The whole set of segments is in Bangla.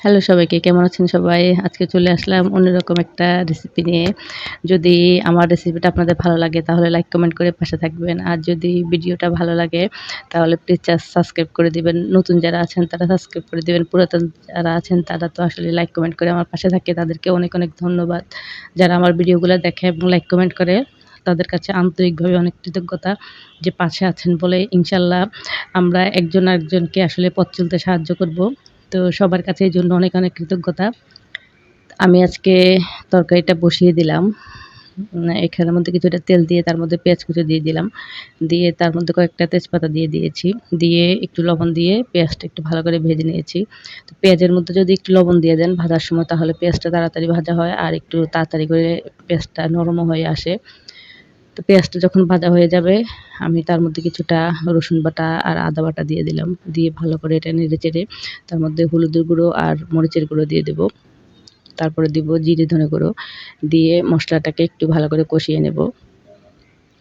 হ্যালো সবাইকে, কেমন আছেন সবাই? আজকে চলে আসলাম অন্যরকম একটা রেসিপি নিয়ে। যদি আমার রেসিপিটা আপনাদের ভালো লাগে, তাহলে লাইক কমেন্ট করে পাশে থাকবেন। আর যদি ভিডিওটা ভালো লাগে, তাহলে প্লিজ সাবস্ক্রাইব করে দিবেন। নতুন যারা আছেন, তারা সাবস্ক্রাইব করে দিবেন। পুরাতন যারা আছেন, তারা তো আসলে লাইক কমেন্ট করে আমার পাশে থাকে। তাদেরকে অনেক অনেক ধন্যবাদ। যারা আমার ভিডিওগুলো দেখে এবং লাইক কমেন্ট করে, তাদের কাছে আন্তরিকভাবে অনেক কৃতজ্ঞতা যে পাশে আছেন বলে ইনশাল্লাহ আমরা একজন আরেকজনকে আসলে পথ চলতে সাহায্য করব। তো সবার কাছে এই জন্য অনেক অনেক কৃতজ্ঞতা। আমি আজকে তরকারিটা বসিয়ে দিলাম। এখানের মধ্যে কিছুটা তেল দিয়ে তার মধ্যে পেঁয়াজ কুচো দিয়ে দিলাম। দিয়ে তার মধ্যে কয়েকটা তেজপাতা দিয়ে দিয়েছি। দিয়ে একটু লবণ দিয়ে পেঁয়াজটা একটু ভালো করে ভেজে নিয়েছি। তো পেঁয়াজের মধ্যে যদি একটু লবণ দিয়ে দেন ভাজার সময়, তাহলে পেঁয়াজটা তাড়াতাড়ি ভাজা হয় আর একটু তাড়াতাড়ি করে পেঁয়াজটা নরমও হয়ে আসে। তো পেঁয়াজটা যখন ভাজা হয়ে যাবে, আমি তার মধ্যে কিছুটা রসুন বাটা আর আদা বাটা দিয়ে দিলাম। দিয়ে ভালো করে এটা নেড়ে চেড়ে তার মধ্যে হলুদের গুঁড়ো আর মরিচের গুঁড়ো দিয়ে দেবো। তারপরে দিব জিরে ধনে গুঁড়ো। দিয়ে মশলাটাকে একটু ভালো করে কষিয়ে নেব।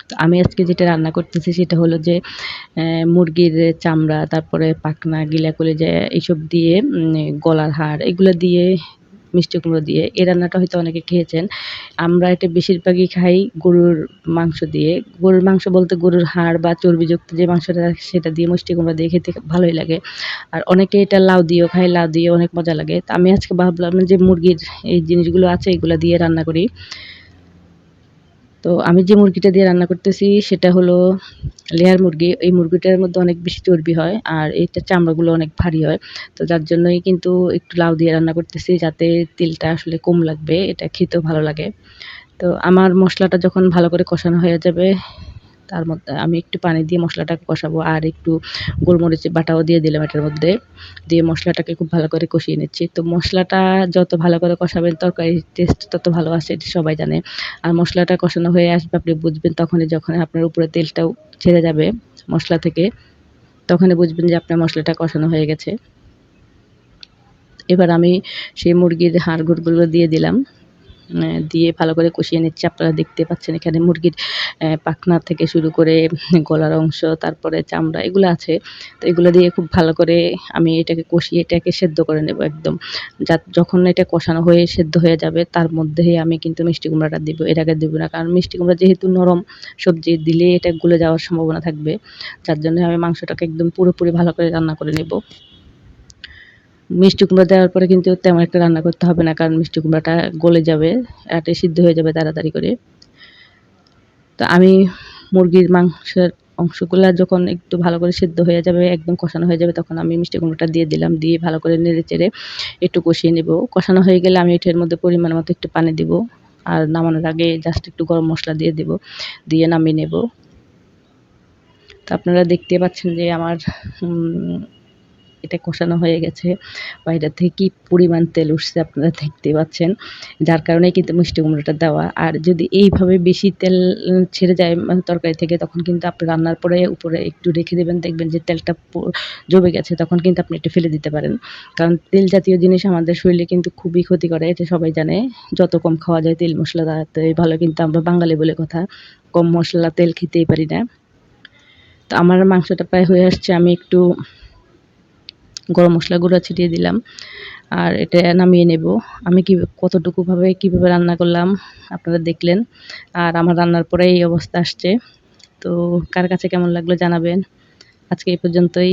তো আমি আজকে যেটা রান্না করতেছি সেটা হলো যে মুরগির চামড়া, তারপরে পাখনা গিলা কলিজা এইসব দিয়ে গলার হাড়, এগুলো দিয়ে মিষ্টি কুমড়ো দিয়ে। এই রান্নাটা হয়তো অনেকে খেয়েছেন। আমরা এটা বেশিরভাগই খাই গরুর মাংস দিয়ে। গরুর মাংস বলতে গরুর হাড় বা চর্বিযুক্ত যে মাংসটা সেটা দিয়ে মিষ্টি কুমড়ো দিয়ে খেতে ভালোই লাগে। আর অনেকে এটা লাউ দিয়েও খাই লাউ দিয়ে অনেক মজা লাগে। তো আমি আজকে ভাবলাম যে মুরগির এই জিনিসগুলো আছে, এগুলো দিয়ে রান্না করি। তো আমি যে মুরগিটা দিয়ে রান্না করতেছি, সেটা হলো লেয়ার মুরগি। এই মুরগিটার মধ্যে অনেক বেশি চর্বি হয় আর এইটা চামড়াগুলো অনেক ভারী হয়। তো যার জন্যই কিন্তু একটু লাউ দিয়ে রান্না করতেছি যাতে তেলটা আসলে কম লাগবে, এটা খেতেও ভালো লাগে। তো আমার মশলাটা যখন ভালো করে কষানো হয়ে যাবে তার মধ্যে আমি একটু পানি দিয়ে মশলাটাকে কষাবো আর একটু গোলমরিচ বাটাও দিয়ে দিলাম এটার মধ্যে। দিয়ে মশলাটাকে খুব ভালো করে কষিয়ে নিচ্ছি। তো মশলাটা যত ভালো করে কষাবেন, তরকারির টেস্ট তত ভালো আসে, এটি সবাই জানে। আর মশলাটা কষানো হয়ে আসবে, আপনি বুঝবেন তখনই যখন আপনার উপরে তেলটাও ছেড়ে যাবে মশলা থেকে, তখনই বুঝবেন যে আপনার মশলাটা কষানো হয়ে গেছে। এবার আমি সেই মুরগির হাড় গুড়গুলো দিয়ে দিলাম। দিয়ে ভালো করে কষিয়ে নিচ্ছি। আপনারা দেখতে পাচ্ছেন এখানে মুরগির পাখনা থেকে শুরু করে গলার অংশ, তারপরে চামড়া এগুলো আছে। তো এগুলো দিয়ে খুব ভালো করে আমি এটাকে কষিয়ে এটাকে সেদ্ধ করে নেব একদম। যা যখন এটা কষানো হয়ে সেদ্ধ হয়ে যাবে, তার মধ্যেই আমি কিন্তু মিষ্টি কুমড়াটা দিব। এর আগে দেবো না, কারণ মিষ্টি কুমড়া যেহেতু নরম, সবজি দিলে এটা গুলে যাওয়ার সম্ভাবনা থাকবে। যার জন্য আমি মাংসটাকে একদম পুরোপুরি ভালো করে রান্না করে নেব। মিষ্টি কুমড়া দেওয়ার পরে কিন্তু তেমন একটা রান্না করতে হবে না, কারণ মিষ্টি কুমড়াটা গলে যাবে এটাই সিদ্ধ হয়ে যাবে তাড়াতাড়ি করে। তো আমি মুরগির মাংসের অংশগুলো যখন একটু ভালো করে সিদ্ধ হয়ে যাবে, একদম কষানো হয়ে যাবে, তখন আমি মিষ্টি কুমড়োটা দিয়ে দিলাম, দিয়ে ভালো করে নেড়ে চেড়ে একটু কষিয়ে নেব। কষানো হয়ে গেলে আমি এটার মধ্যে পরিমাণ মতো একটু পানি দিব, আর নামানোর আগে জাস্ট একটু গরম মশলা দিয়ে দেব, দিয়ে নামিয়ে নেব। তো আপনারা দেখতে পাচ্ছেন যে আমার এটা কষানো হয়ে গেছে। বা এটা থেকে কী পরিমাণ তেল উঠছে আপনারা দেখতে পাচ্ছেন। যার কারণে কিন্তু মিষ্টি কুমড়োটা দেওয়া। আর যদি এইভাবে বেশি তেল ছেড়ে যায় মানে তরকারি থেকে, তখন কিন্তু আপনি রান্নার পরে উপরে একটু রেখে দেবেন, দেখবেন যে তেলটা জমে গেছে, তখন কিন্তু আপনি একটু ফেলে দিতে পারেন। কারণ তেল জাতীয় জিনিস আমাদের শরীরে কিন্তু খুবই ক্ষতি করে, এটা সবাই জানে। যত কম খাওয়া যায় তেল মশলা তাতে ভালো কিন্তু আমরা বাঙালি বলে কথা। কম মশলা তেল খেতেই পারি না। তো আমার মাংসটা প্রায় হয়ে আসছে, আমি একটু গরম মশলা গুঁড়া ছিটিয়ে দিলাম। আর এটা নামিয়ে নেব। আমি কী কতটুকুভাবে কীভাবে রান্না করলাম আপনারা দেখলেন। আর আমার রান্নার পরে এই অবস্থা আসছে। তো কার কাছে কেমন লাগল জানাবেন। আজকে এই পর্যন্তই।